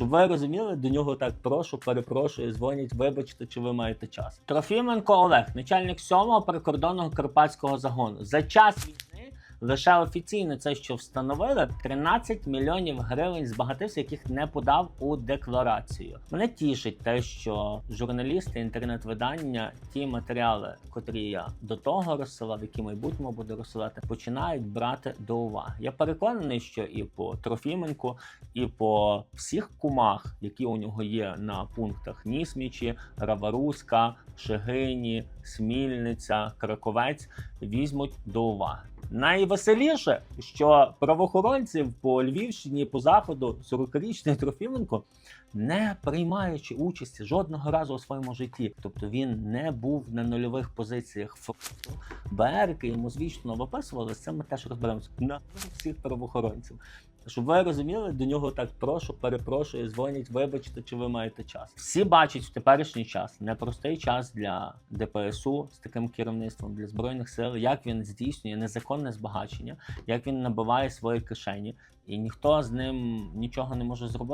Щоб ви розуміли, до нього так прошу, перепрошую, дзвонять, вибачте, чи ви маєте час. Трофіменко Олег, начальник 7-го прикордонного карпатського загону. За час лише офіційно це, що встановили, 13 мільйонів гривень збагатився, яких не подав у декларацію. Мене тішить те, що журналісти, інтернет-видання, ті матеріали, котрі я до того розсилав, які в майбутньому буду розсилати, починають брати до уваги. Я переконаний, що і по Трофіменку, і по всіх кумах, які у нього є на пунктах Нісмічі, Раваруська, Шегині, Смільниця, Краковець, візьмуть до уваги. Найвеселіше, що правоохоронців по Львівщині, по заходу, 40-річний Трофіменко, не приймаючи участі жодного разу у своєму житті, тобто він не був на нульових позиціях фронту. БРК йому звічно виписували, з цим ми теж розберемося на всіх правоохоронців. Щоб ви розуміли, до нього так прошу, перепрошую, дзвонять, вибачте, чи ви маєте час. Всі бачать в теперішній час непростий час для ДПСУ з таким керівництвом для збройних сил, як він здійснює незаконне збагачення, як він набиває свої кишені, і ніхто з ним нічого не може зробити.